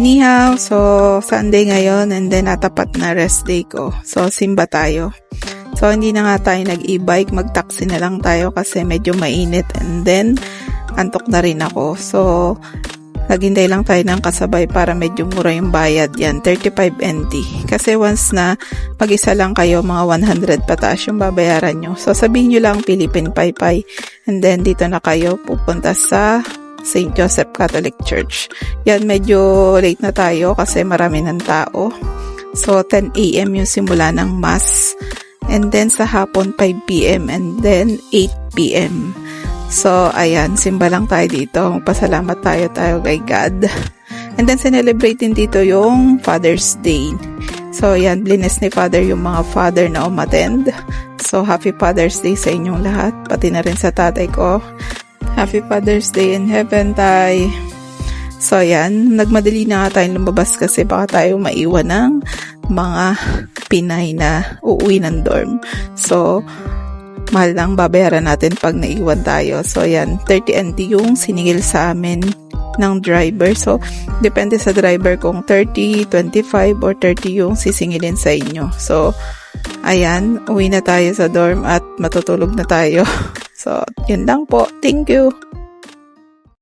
Ni hao, so Sunday ngayon and then natapat na rest day ko. So simba tayo. So hindi na nga tayo nag-e-bike, mag-taxi na lang tayo kasi medyo mainit and then antok na rin ako. So naghintay lang tayo ng kasabay para medyo mura yung bayad yan, 35 NT. Kasi once na mag-isa lang kayo, mga 100 pataas yung babayaran nyo. So sabihin nyo lang Philippine Paypay and then dito na kayo pupunta sa St. Joseph Catholic Church. Yan, medyo late na tayo kasi marami ng tao. So, 10 a.m. yung simula ng Mass. And then, sa hapon, 5 p.m. And then, 8 p.m. So, ayan, simba lang tayo dito. Magpasalamat tayo tayo kay God. And then, celebrate din dito yung Father's Day. So, yan, blinis ni Father yung mga father na umattend. So, happy Father's Day sa inyong lahat. Pati na rin sa tatay ko. Happy Father's Day in heaven, tay. So, yan. Nagmadali na nga tayong lumabas kasi baka tayo maiwan ng mga Pinay na uuwi ng dorm. So, mahal lang babayaran natin pag naiwan tayo. So, yan. 30 NT yung siningil sa amin ng driver. So, depende sa driver kung 30, 25, or 30 yung sisingilin sa inyo. So, ayan. Uwi na tayo sa dorm at matutulog na tayo. So, yun lang po. Thank you.